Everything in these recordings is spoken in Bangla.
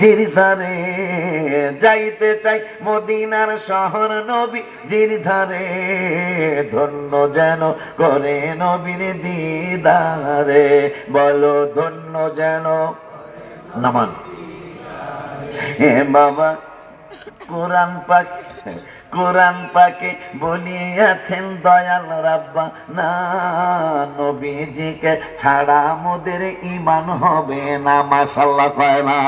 জির ধারে যাইতে চাই। মদিনার শহর নবী জির ধারে, ধন্য যেন করে নবীর দিদারে। বলো, ধন্য যেন নামান হে বাবা, কোরআন পাক কোরআন পাকে বলিয়াছেন দয়াল রাব্বা। না, নবীজিকে ছাড়া মোদের ইমান হবে না মাসাল্লাহ পায় না।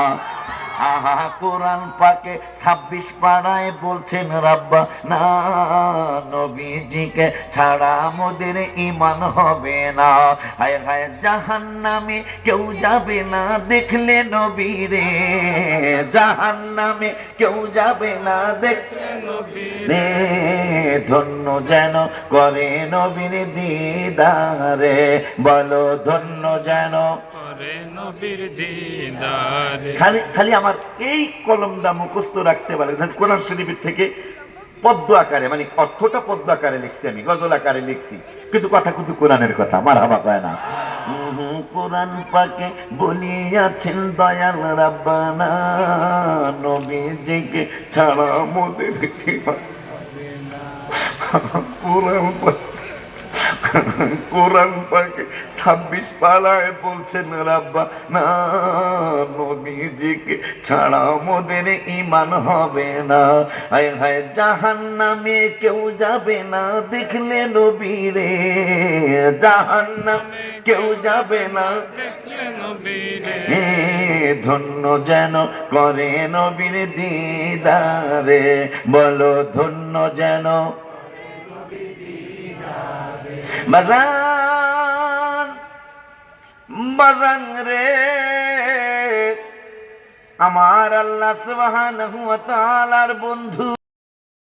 আহা কোরআন পাকে ছাব্বিশ পাড়ায় বলছেন রাব্বা না নবীজিকে ছাড়া মোদের ইমান হবে না। হায় হায় জাহান নামে কেউ যাবে না দেখলে নবীরে। জাহান নামে কেউ যাবে না দেখলে রে ধন্য যেন করে নবীর দিদারে। বলো ধন্য যেন করে নবীর দিদারে। খালি খালি আমার এই কলমটা মুখস্থ রাখতে পারে। কোরআন শরীফের থেকে পদ্ম আকারে মানে অর্থটা পদ্ম আকারে লিখছি আমি, গজল আকারে লিখছি। কিন্তু কথা কিন্তু কোরআনের কথা আমার হাবা পায় না। কোরআন পাকে বলিয়াছেন দয়াল রাব্বানা, নবীজিকে ছাড়া মোদের কোরআন কোরআন পাকে ছাব্বিশ পালায় বলছেন রাব্বা না, নবীজিকে ছাড়া মোদের ইমান হবে না। হায় হায় জাহান নামে কেউ যাবে না, দেখলে নবীরে। জাহান নামে কেউ যাবে না, দেখলে নবীরে। হে ধন্য যেন করে নবীর দিদারে, বলো ধন্য যেন বাজান বাজান রে। আমার আল্লাহ সুবহানাহু ওয়া বন্ধু।